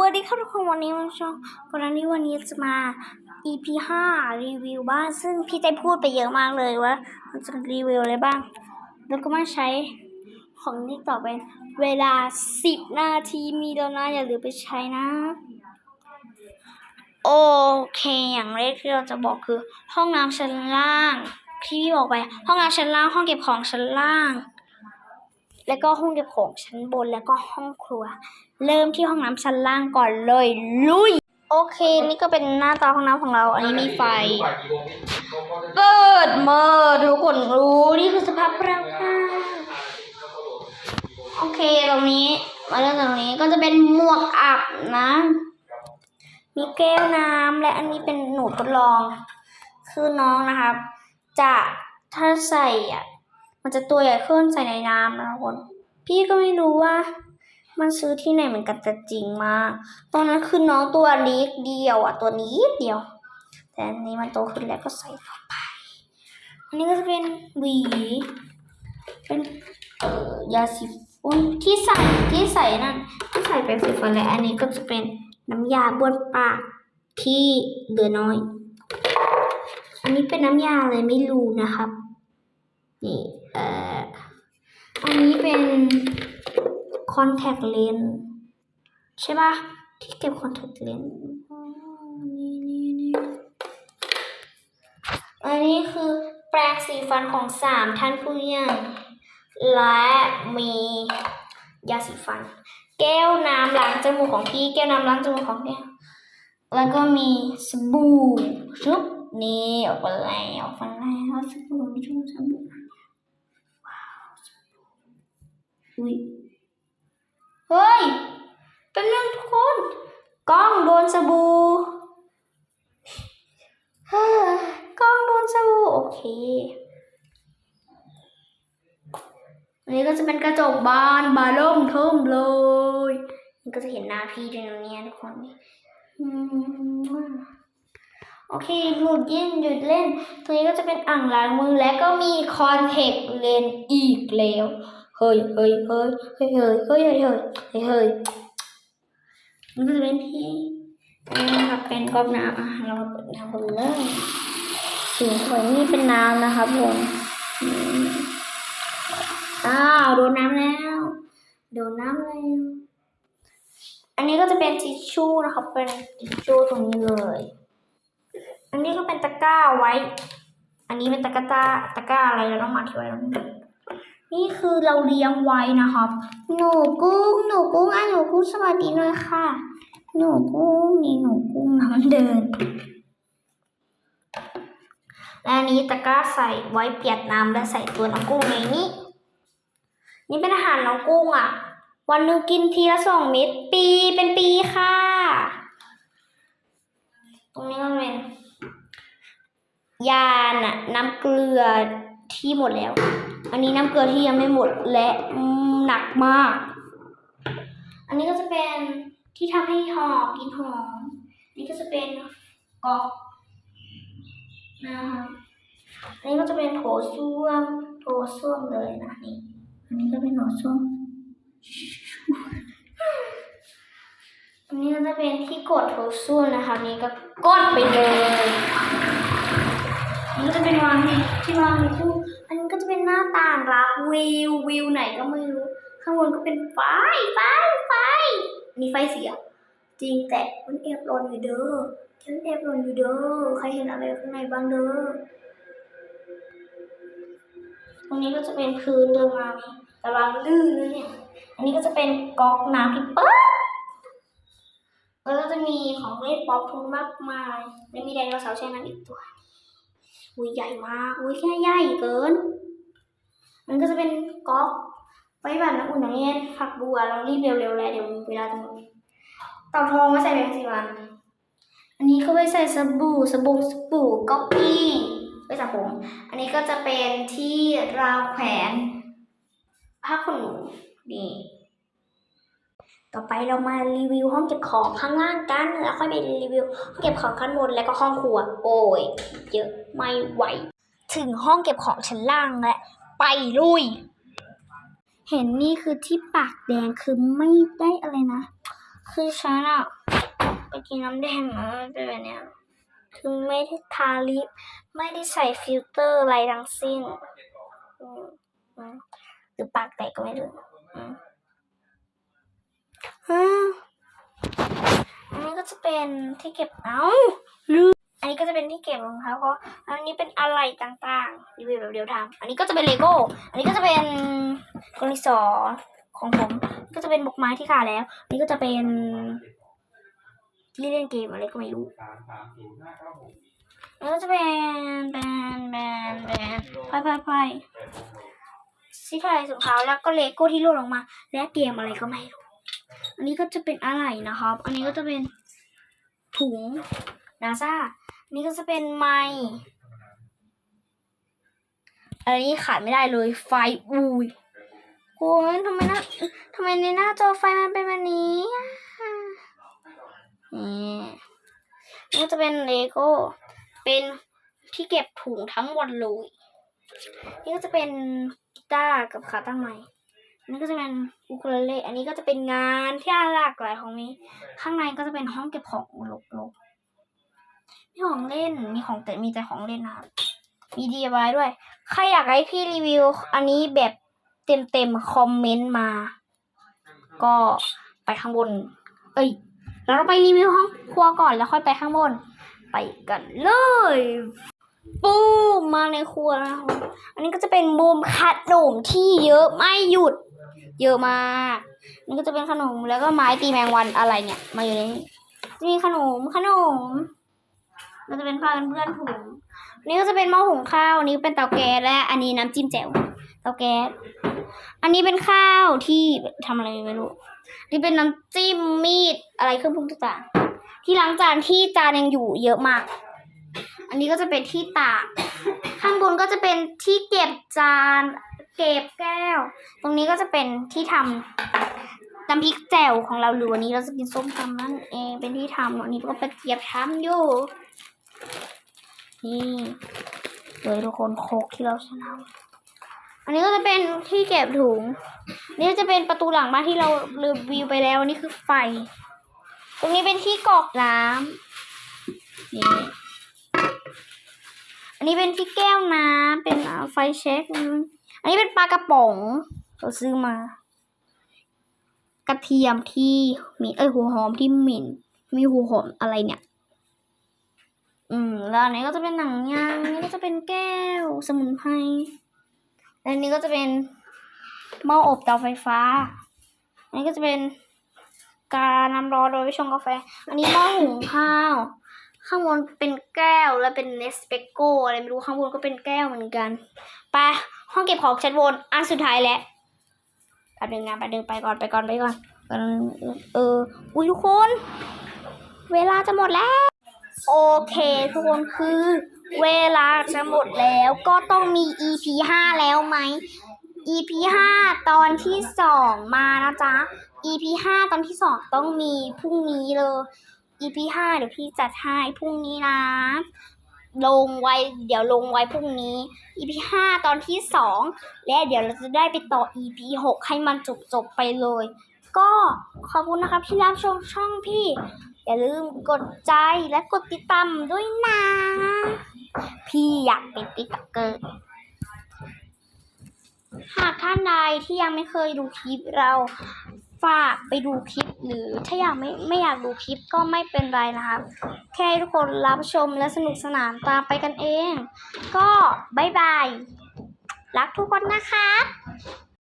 วัสดีครับทุกคนวันนี้มันช่องก่อนหน้านี้วันนี้จะมา EP ห้ารีวิวบ้านซึ่งพี่ได้พูดไปเยอะมากเลยว่ามันจะรีวิวอะไรบ้าง แล้วก็มาใช้ของนี้ต่อไปเวลา 10 นาทีมีแล้วนะอย่าลืมไปใช้นะ โอเค อย่างแรกที่เราจะบอกคือ ห้องน้ำชั้นล่างที่พี่บอกไป ห้องน้ำชั้นล่างห้องเก็บของชั้นล่าง แล้วก็ห้องเก็บของชั้นบนแล้วก็ห้องครัว เริ่มที่ห้องน้ำชั้นล่างก่อนเลย ลุย โอเค นี่ก็เป็นหน้าตาห้องน้ำของเรา อันนี้มีไฟ เปิดเมื่อทุกคนรู้นี่คือสภาพเราค่ะโอเคตรงนี้มาเริ่มจากตรงนี้ก็จะเป็นหมวกอับนะ มีแก้วน้ำและอันนี้เป็นหนูทดลอง คือน้องนะครับ จะถ้าใส่อะ มันจะตัวใหญ่ขึ้นใส่ในน้ำนะทุกคน พี่ก็ไม่รู้ว่า มันซื้อที่ไหนเหมือนกันแต่จริงมาก ตอนนั้นคือน้องตัวเล็กเดียวอะ ตัวนี้เดียว แต่อันนี้มันโตขึ้นแล้วก็ใส่เข้าไป อันนี้ก็จะเป็นหวี เป็นยาสีฟันที่ใส่ที่ใส่นั่นที่ใส่เป็นสีฟันและอันนี้ก็จะเป็นน้ำยาบ้วนปากที่เหลือน้อย อันนี้เป็นน้ำยาอะไรไม่รู้นะครับ นี่ อ่ออันนี้เป็น contact lens ใช่ปะที่เก็บ contact lens อ๋อนี่นี่นี่อันนี้คือแปรงสีฟันของสามท่านผู้ใหญ่และมียาสีฟัน แก้วน้ำล้างจมูกของพี่แก้วน้ำล้างจมูกของเนี่ยแล้วก็มีสบู่ชุบนี่ออกมาแล้วออกมาแล้วสบู่ชุบสบู่ว้าวสบู่ อุ้ยเฮ้ยเป็นเรื่องทุกคนกล้องโดนสบู่กล้องโดนสบู่โอเคอันนี้ก็จะเป็นกระจกบานบานล่มเทิมเลยนี่ก็จะเห็นหน้าพี่ด้วยนะเนี่ยทุกคนโอเคหยุดเล่นหยุดเล่น ตรงนี้ก็จะเป็นอ่างล้างมือและก็มีคอนแทคเลนส์อีกแล้ว เฮ้ยเฮ้ยเฮ้ยเฮ้ยเฮ้ยเฮ้ยเฮ้ยเฮ้ยเฮ้ยเฮ้ยมันก็จะเป็นที่นนี้นะครับเป็นก๊อกน้ำอะเรามาเปิดน้ำกันเลยสีสวยนี่เป็นน้ำนะครับผมอ้าวโดนน้ำแล้วโดนน้ำแล้วอันนี้ก็จะเป็นทิชชู่นะครับ เป็นทิชชู่ตรงนี้เลย อันนี้ก็เป็นตะกร้าไว้ อันนี้เป็นตะกร้าตะกร้าอะไรเราต้องมาที่ไว้ตรง นี่คือเราเลี้ยงไว้นะครับ หนูกุ้ง หนูกุ้งอะหนูกุ้งสวัสดีหน่อยค่ะ หนูกุ้งนี่หนูกุ้งนะมันเดิน และอันนี้ตะกร้าใส่ไว้เปียกน้ำและใส่ตัวน้องกุ้งในนี้ นี่เป็นอาหารน้องกุ้งอะ วันหนึงกินทีละสองเม็ดปีเป็นปีค่ะ ตรงนี้ก็เป็นยาน่ะน้ำเกลือที่หมดแล้ว อันนี้น้ำเกลือที่ยังไม่หมดและหนักมาก อันนี้ก็จะเป็นที่ทำให้หอมกินหอม นี่ก็จะเป็นก๊อกนะคะอันนี้ก็จะเป็นโถส้วมโถส้วมเลยนะนี่ อันนี้ก็เป็นโถส้วม อันนี้ก็จะเป็นที่กดโถส้วมนะคะ นี่ก็กดไปเลยนนี้ก็จะเป็นวางที่ที่วางในตู้ หน้าต่างรับวิววิวไหนก็ไม่รู้ ข้างบนก็เป็นไฟไฟไฟมีไฟเสีย จริงแต่มันแอบร้อนอยู่เด้อฉันแอบร้อนอยู่เด้อใครเห็นอะไรข้างในบ้างเด้อตรงนี้ก็จะเป็นพื้นเดินมานี่ระวังลื่นนะเนี่ย อันนี้ก็จะเป็นก๊อกน้ำที่เปิดแล้วก็จะมีของเล่นป๊อปทุนมากมายและมีไดโนเสาร์แช่น้ำอีกตัวอุ้ยใหญ่มากอุ้ยแค่ใหญ่เกิน มันก็จะเป็นก๊อกไว้แบบน้ำอุ่นอย่างเงี้ยผักบัวเรารีบเร็วๆแล้วเดี๋ยวเวลาจะหมดเต่าทองไว้ใส่แบงค์สีวันอันนี้ก็ไว้ใส่สบู่สบู่สบู่ก๊อกกี้ไว้สระผมอันนี้ก็จะเป็นที่ราวแขวนผ้าขนหนูนี่ต่อไปเรามารีวิวห้องเก็บของข้างล่างกัน แล้วค่อยไปรีวิวห้องเก็บของข้างบนแล้วก็ห้องครัว โอ้ยเยอะไม่ไหว ถึงห้องเก็บของชั้นล่างและ ไปลุย เห็นนี่คือที่ปากแดงคือไม่ได้อะไรนะ คือฉันอะไปกินน้ำแดงมาเป็นแบบเนี้ยคือไม่ได้ทาลิป ไม่ได้ใส่ฟิลเตอร์อะไรทั้งสิ้นหรือปากแตกก็ไม่รู้อืมอ่าอันนี้ก็จะเป็นที่เก็บเอ้าลืม นี้ก็จะเป็นที่เก็บรองเท้าเพราะอันนี้เป็นอะไรต่างๆรีวิวแบบเดียวทำอันนี้ก็จะเป็นเลโก้ อันนี้ก็จะเป็นกรณีสอของผม ก็จะเป็นบกไม้ที่ขาดแล้ว นี่ก็จะเป็นที่เล่นเกมอะไรก็ไม่รู้สามสามศูนย์ห้าเก้าหกแล้วก็จะเป็นแบนแบนแบนไพ่ไพ่ไพ่สีไทยสุดขาวแล้วก็เลโก้ที่หล่นลงมา และเกมอะไรก็ไม่รู้ อันนี้ก็จะเป็นอะไรนะครับ อันนี้ก็จะเป็นถุงนาซา นนี้ก็จะเป็นไม้อันนี้ขาดไม่ได้เลยไฟอุ้ยโอ้ยทำไมหน้าทำไมในหน้าจอไฟมันเป็นแบบนี้อะนี่นี่ก็จะเป็นเลโก้ เป็นที่เก็บถุงทั้งหมดเลยนี่ก็จะเป็นกีตาร์กับขาตั้งใหม่อันนี้ก็จะเป็นอูคูเลเล่อันนี้ก็จะเป็นงานที่หลากหลายของนี้ ข้างในก็จะเป็นห้องเก็บของลกๆ มีของเล่น มีของแต่มีแต่ของเล่นนะครับ มี DIY ด้วย ใครอยากให้พี่รีวิว อันนี้แบบเต็มๆคอมเมนต์มา ก็ไปข้างบน เอ้ย เราไปรีวิวห้องครัวก่อนแล้วค่อยไปข้างบน ไปกันเลยปูมมาในครัวนะคะอันนี้ก็จะเป็นบูมขนมที่เยอะไม่หยุด เยอะมากนี่ก็จะเป็นขนมแล้วก็ไม้ตีแมงวันอะไรเนี่ย มาอยู่ในนี้จะมีขนมขนม ก็จะเป็นผ้ากันเพื่อนถุงนี่ก็จะเป็นหม้อหุงข้าวอันนี้เป็นเตาแก๊สและ อันนี้น้ำจิ้มแจ่วเตาแก๊สอันนี้เป็นข้าวที่ทำอะไรไม่รู้นี่เป็นน้ำจิ้มมีดอะไรเครื่องปรุงต่างๆที่ล้างจานที่จานยังอยู่เยอะมาก อันนี้ก็จะเป็นที่ตากข้างบนก็จะเป็นที่เก็บจานเก็บแก้ว ตรงนี้ก็จะเป็นที่ทำน้ำพริกแจ่วของเราหรือวันนี้เราจะกินส้มตำนั่นเองเป็นที่ทำอันนี้ก็เป็นเกียบทำอยู่ นี่เลยทุกคนโคกที่เราชนะ อันนี้ก็จะเป็นที่เก็บถุง นี่ก็จะเป็นประตูหลังบ้านที่เรารีวิวไปแล้วนี่คือไฟ ตรงนี้เป็นที่กรอกน้ำนี่ อันนี้เป็นที่แก้วน้ำเป็นไฟเช็ค อันนี้เป็นปลากระป๋องเราซื้อมา กระเทียมที่มีเอ้ยหัวหอมที่หมิ่น มีหัวหอมอะไรเนี่ย อืม แล้วอันนี้ก็จะเป็นหนังยางอันนี้ก็จะเป็นแก้วสมุนไพรและอันนี้ก็จะเป็นหม้ออบเตาไฟฟ้า อันนี้ก็จะเป็นกาน้ำร้อนโดยชงกาแฟ อันนี้หม้อหุงข้าว ข้างบนเป็นแก้วแล้วเป็นเนสเปโกอะไรไม่รู้ข้างบนก็เป็นแก้วเหมือนกัน ไปห้องเก็บของชั้นบนอันสุดท้ายแล้วไปดินงานไปดินไปก่อนไปก่อนไปก่อน เออ อุ้ยทุกคน เวลาจะหมดแล้ว โอเค ทุกคนคือ เวลาจะหมดแล้วก็ต้องมี EP ห้าแล้วไหม EP ห้าตอนที่สองมานะจ๊ะ EP ห้าตอนที่สองต้องมีพรุ่งนี้เลย EP ห้าเดี๋ยวพี่จัดให้พรุ่งนี้นะ ลงไว้เดี๋ยวลงไว้พรุ่งนี้ EP ห้าตอนที่สองและเดี๋ยวเราจะได้ไปต่อ EP หกให้มันจบจบไปเลย ก็ขอบคุณนะครับที่รับชมช่องพี่ อย่าลืมกดใจและกดติดตามด้วยนะ พี่อยากเป็นติ๊กตอกเกอร์หากท่านใดที่ยังไม่เคยดูคลิปเราฝากไปดูคลิปหรือถ้าอยากไม่ไม่อยากดูคลิปก็ไม่เป็นไรนะครับ แค่ทุกคนรับชมและสนุกสนานตามไปกันเอง ก็บายบาย รักทุกคนนะครับ